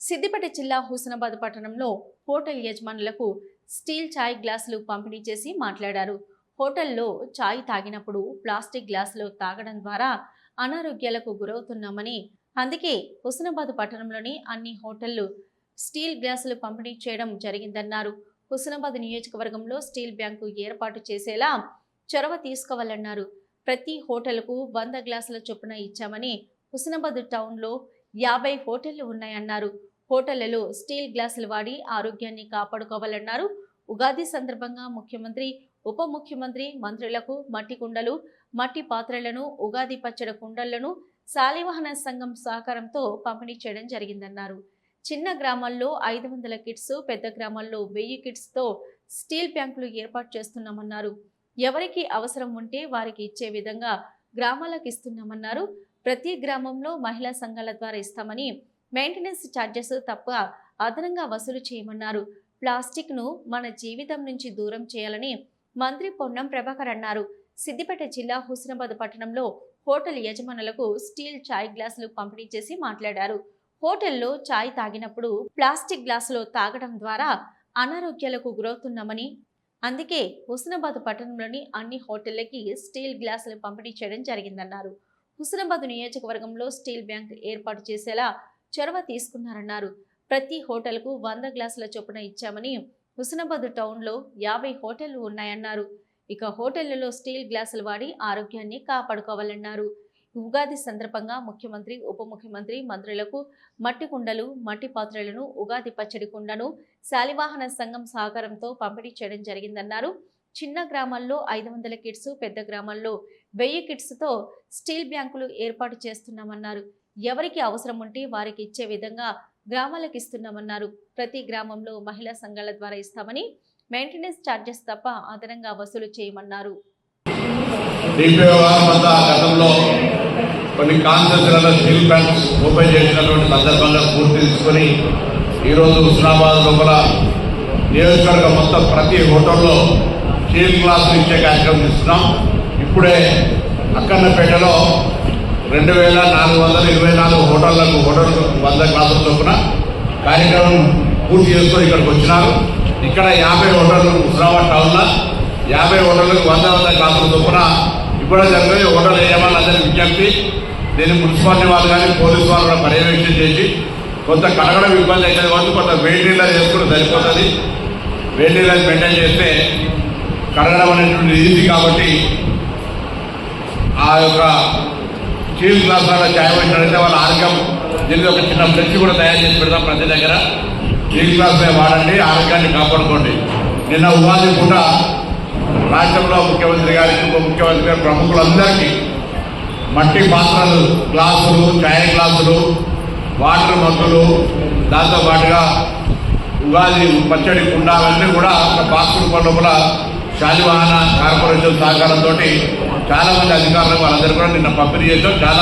సిద్దిపేట జిల్లా హుస్నాబాద్ పట్టణంలో హోటల్ యజమానులకు స్టీల్ చాయ్ గ్లాసులు పంపిణీ చేసి మాట్లాడారు. హోటల్లో చాయ్ తాగినప్పుడు ప్లాస్టిక్ గ్లాసులు తాగడం ద్వారా అనారోగ్యాలకు గురవుతున్నామని అందుకే హుస్నాబాద్ పట్టణంలోని అన్ని హోటళ్ళు స్టీల్ గ్లాసులు పంపిణీ చేయడం జరిగిందన్నారు. హుస్నాబాద్ నియోజకవర్గంలో స్టీల్ బ్యాంకు ఏర్పాటు చేసేలా చొరవ తీసుకోవాలన్నారు. ప్రతి హోటల్కు వంద గ్లాసుల చొప్పున ఇచ్చామని హుస్నాబాద్ టౌన్లో యాభై హోటళ్ళు ఉన్నాయన్నారు. హోటళ్ళలో స్టీల్ గ్లాసులు వాడి ఆరోగ్యాన్ని కాపాడుకోవాలన్నారు. ఉగాది సందర్భంగా ముఖ్యమంత్రి ఉప ముఖ్యమంత్రి మంత్రులకు మట్టి కుండలు మట్టి పాత్రలను ఉగాది పచ్చడి కుండలను శాలివాహన సంఘం సహకారంతో పంపిణీ చేయడం జరిగిందన్నారు. చిన్న గ్రామాల్లో ఐదు వందల కిట్స్ పెద్ద గ్రామాల్లో వెయ్యి కిట్స్తో స్టీల్ బ్యాంకులు ఏర్పాటు చేస్తున్నామన్నారు. ఎవరికి అవసరం ఉంటే వారికి ఇచ్చే విధంగా గ్రామాలకు ఇస్తున్నామన్నారు. ప్రతి గ్రామంలో మహిళా సంఘాల ద్వారా ఇస్తామని మెయింటెనెన్స్ ఛార్జెస్ తప్ప అదనంగా వసూలు చేయమన్నారు. ప్లాస్టిక్ను మన జీవితం నుంచి దూరం చేయాలని మంత్రి పొన్నం ప్రభాకర్ అన్నారు. సిద్దిపేట జిల్లా హుస్నాబాద్ పట్టణంలో హోటల్ యజమానులకు స్టీల్ చాయ్ గ్లాసులు పంపిణీ చేసి మాట్లాడారు. హోటల్లో చాయ్ తాగినప్పుడు ప్లాస్టిక్ గ్లాసులో తాగడం ద్వారా అనారోగ్యాలకు గురవుతున్నామని అందుకే హుస్నాబాద్ పట్టణంలోని అన్ని హోటళ్ళకి స్టీల్ గ్లాసులు పంపిణీ చేయడం జరిగిందన్నారు. హుస్నాబాద్ నియోజకవర్గంలో స్టీల్ బ్యాంక్ ఏర్పాటు చేసేలా చొరవ తీసుకున్నారన్నారు. ప్రతి హోటల్కు వంద గ్లాసుల చొప్పున ఇచ్చామని హుస్నాబాద్ టౌన్లో యాభై హోటళ్ళు ఉన్నాయన్నారు. ఇక హోటళ్ళలో స్టీల్ గ్లాసులు వాడి ఆరోగ్యాన్ని కాపాడుకోవాలన్నారు. ఉగాది సందర్భంగా ముఖ్యమంత్రి ఉప ముఖ్యమంత్రి మంత్రులకు మట్టి కుండలు మట్టి పాత్రలను ఉగాది పచ్చడి కుండను శాలివాహన సంఘం సహకారంతో పంపిణీ చేయడం జరిగిందన్నారు. చిన్న గ్రామాల్లో ఐదు వందల కిట్స్ పెద్ద గ్రామాల్లో వెయ్యి కిట్స్తో స్టీల్ బ్యాంకులు ఏర్పాటు చేస్తున్నామన్నారు. ఎవరికి అవసరం ఉంటే వారికి ఇచ్చే విధంగా గ్రామాలకు ఇస్తున్నామన్నారు. ప్రతి గ్రామంలో మహిళా సంఘాల ద్వారా ఇస్తామని మెయింటెనెన్స్ ఛార్జెస్ తప్ప అదనంగా వసూలు చేయమన్నారు. కొన్ని కాన్సెస్లలో స్టీల్ ప్లాంట్స్ ఓపెన్ చేసినటువంటి సందర్భంగా పూర్తి తీసుకొని ఈరోజు హుస్నాబాద్ లోపల నియోజకవర్గం మొత్తం ప్రతి హోటల్లో స్టీల్ గ్లాసులు ఇచ్చే కార్యక్రమం ఇస్తున్నాం ఇప్పుడే అక్కన్నపేటలో రెండు వేల నాలుగు వందల ఇరవై నాలుగు హోటళ్ళకు హోటల్ వంద క్లాసుల చొప్పున కార్యక్రమం పూర్తి చేసుకొని ఇక్కడికి వచ్చినారు. ఇక్కడ యాభై హోటళ్ళు హుస్నాబాద్ టౌన్లో యాభై హోటళ్ళకు వంద వంద క్లాసుల చొప్పున ఇప్పుడే జరిగే హోటల్ యజమానులు అందరికీ విజ్ఞప్తి. దీన్ని మున్సిపాలిటీ వాళ్ళు కానీ పోలీసు వాళ్ళు కూడా పర్యవేక్షణ చేసి కొంత కడగడం ఇబ్బంది అవుతుంది. కాబట్టి కొంత వేడి నీళ్ళ చేసుకుంటే సరిపోతుంది. వేడి నీళ్ళని మెయింటైన్ చేస్తే కడగడం అనేటువంటి ఇది కాబట్టి ఆ యొక్క స్టీల్ గ్లాసులలో చాయ్ పెట్టినట్లయితే వాళ్ళ ఆరోగ్యం దీనికి ఒక చిన్న ఫ్లెక్స్ కూడా తయారు చేసి పెడతాం ప్రతి దగ్గర. స్టీల్ గ్లాసులే వాడండి ఆరోగ్యాన్ని కాపాడుకోండి. నిన్న ఉగాది పూట రాష్ట్రంలో ముఖ్యమంత్రి గారికి ఉప ముఖ్యమంత్రి గారి ప్రముఖులందరికీ మట్టి పాత్రలు గ్లాసులు చాయ్ గ్లాసులు వాటర్ మగ్గులు దాంతోపాటుగా ఉగాది పచ్చడి కుండాలన్నీ కూడా ఒక బాక్స్ రూపం లోపల శాలివాహన కార్పొరేషన్ సహకారంతో చాలా మంది అధికారులకు వాళ్ళందరూ కూడా నిన్న పంపిణీ చేసాం చాలా